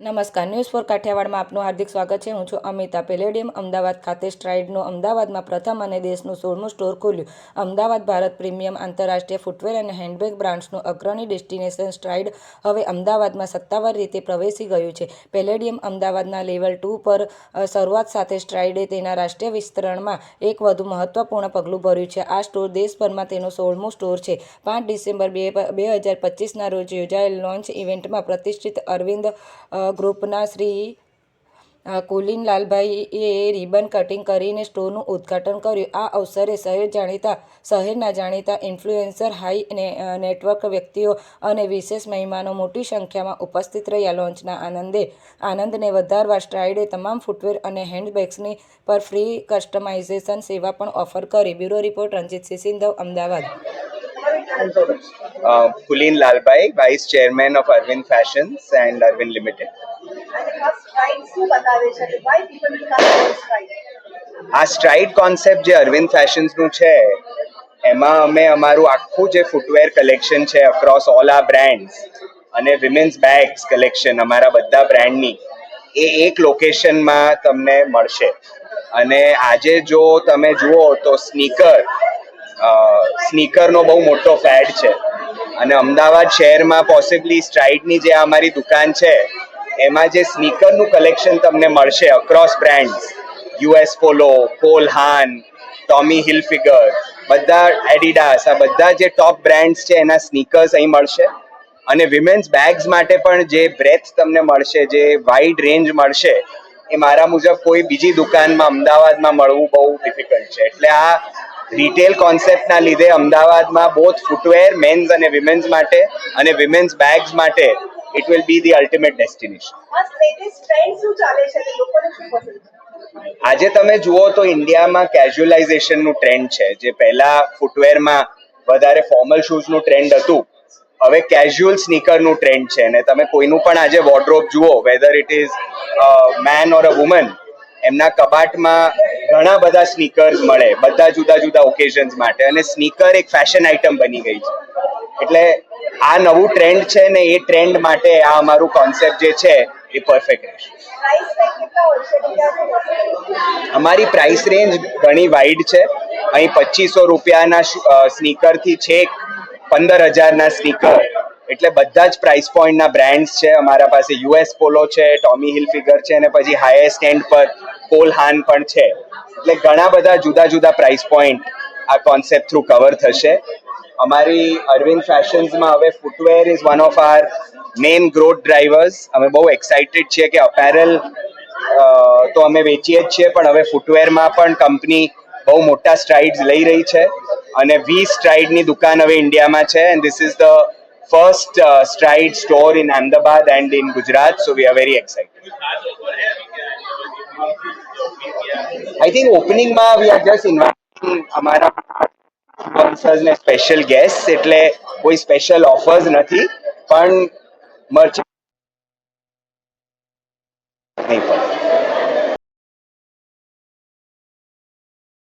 નમસ્કાર, news for કાઠિયાવાડમાં આપનું હાર્દિક સ્વાગત છે. હું છું અમિતા પેલેડિયમ. અમદાવાદ ખાતે સ્ટ્રાઇડનું અમદાવાદમાં પ્રથમ અને દેશનું સોળમું સ્ટોર ખોલ્યું. અમદાવાદ ભારત પ્રીમિયમ આંતરરાષ્ટ્રીય ફૂટવેર અને હેન્ડબેગ બ્રાન્ડ્સનું અગ્રણી ડેસ્ટિનેશન સ્ટ્રાઇડ હવે અમદાવાદમાં સત્તાવાર રીતે પ્રવેશી ગયું છે. પેલેડિયમ અમદાવાદના લેવલ ટુ પર શરૂઆત સાથે સ્ટ્રાઇડે તેના રાષ્ટ્રીય વિસ્તરણમાં એક વધુ મહત્વપૂર્ણ પગલું ભર્યું છે. આ સ્ટોર દેશભરમાં તેનો સોળમું સ્ટોર છે. પાંચ ડિસેમ્બર બે બે હજાર પચીસના રોજ યોજાયેલ લોન્ચ ઇવેન્ટમાં પ્રતિષ્ઠિત અરવિંદ ગ્રુપના શ્રી કુલિન લાલભાઈએ રિબન કટિંગ કરીને સ્ટોરનું ઉદ્ઘાટન કર્યું. આ અવસરે શહેર જાણીતા, શહેરના જાણીતા ઇન્ફ્લુએન્સર, હાઈ નેટવર્ક વ્યક્તિઓ અને વિશેષ મહેમાનો મોટી સંખ્યામાં ઉપસ્થિત રહ્યા. લોન્ચના આનંદે, આનંદને વધારવા સ્ટ્રાઇડે તમામ ફૂટવેર અને હેન્ડબેગ્સની પર ફ્રી કસ્ટમાઇઝેશન સેવા પણ ઓફર કરી. Bureau report Ranjitsinh Sindhav, Ahmedabad. Uh, Kulin Lalbai, Vice Chairman of Arvind Fashions and Arvind Limited. આ સ્ટ્રાઇડ કોન્સેપ્ટ જે અરવિંદ ફેશન્સનું છે એમાં અમે અમારું આખું જે ફૂટવેર કલેક્શન છે અક્રોસ ઓલ આ બ્રાન્ડ્સ અને વિમેન્સ બેગ્સ કલેક્શન અમારા બધા બ્રાન્ડની એ એક લોકેશનમાં તમને મળશે અને આજે જો તમે જુઓ તો સ્નીકર સ્નીકરનો બહુ મોટો ફેડ છે. અને અમદાવાદ શહેરમાં પોસિબલી સ્ટ્રાઇડની જે અમારી દુકાન છે, એમાં જે સ્નીકરનું કલેક્શન તમને મળશે across brands US Polo pole હાન ટોમી હિલફિગર બધા એડિડાસ આ બધા જે ટોપ બ્રાન્ડ્સ છે, એના સ્નીકર્સ અહીં મળશે. અને વિમેન્સ બેગ્સ માટે પણ જે બ્રેથ તમને મળશે, જે વાઇડ રેન્જ મળશે, એ મારા મુજબ કોઈ બીજી દુકાનમાં, અમદાવાદમાં મળવું બહુ ડિફિકલ્ટ છે. એટલે આ રિટેલ કોન્સેપ્ટના લીધે અમદાવાદમાં બોથ ફૂટવેર મેન્સ અને વિમેન્સ માટે અને વિમેન્સ બેગ્સ માટે it will be the ultimate destination આજે તમે જુઓ તો ઇન્ડિયામાં કેઝ્યુઅલાઇઝેશનનું ટ્રેન્ડ છે. જે પહેલા ફૂટવેરમાં વધારે ફોર્મલ શૂઝનું ટ્રેન્ડ હતું હવે કેઝ્યુઅલ સ્નીકરનું ટ્રેન્ડ છે. અને તમે કોઈનું પણ આજે વોર્ડ્રોપ જુઓ whether it is man or a woman એમના કબાટમાં ઘણા બધા સ્નીકર્સ મળે, બધા જુદા જુદા ઓકેઝન્સ માટે. અને સ્નીકર એક ફેશન આઇટમ બની ગઈ છે. એટલે આ નવું ટ્રેન્ડ છે ને એ ટ્રેન્ડ માટે આ અમારું કોન્સેપ્ટ જે છે એ પરફેક્ટ રહેશે? અમારી પ્રાઇસ રેન્જ ઘણી વાઇડ છે. અહીં પચીસો રૂપિયાના સ્નીકરથી છેક પંદર હજારના સ્નીકર એટલે બધા જ પ્રાઇસ પોઈન્ટના બ્રાન્ડ્સ છે. અમારા પાસે યુએસ પોલો છે ટોમી હિલ ફિગર છે અને પછી હાઈએસ્ટ એન્ડ પર પોલ હાન પણ છે. એટલે ઘણા બધા જુદા જુદા પ્રાઇસ પોઈન્ટ આ કોન્સેપ્ટ થ્રુ કવર થશે. અમારી અરવિંદ ફેશન્સમાં હવે footwear is one of our main growth drivers અમે બહુ એક્સાઇટેડ છીએ કે અપેરલ તો અમે વેચીએ જ છીએ, પણ હવે ફૂટવેરમાં પણ કંપની બહુ મોટા સ્ટ્રાઇડ્સ લઈ રહી છે. અને વીસ સ્ટ્રાઇડની દુકાન હવે ઇન્ડિયામાં છે and this is the first stride store in Ahmedabad and in Gujarat so we are very excited I think ઓપનિંગમાં we are just inviting અમારા સ્પોન્સર્સ ને સ્પેશિયલ ગેસ્ટ એટલે કોઈ સ્પેશિયલ ઓફર્સ નથી, પણ મર્ચ નહીં પડે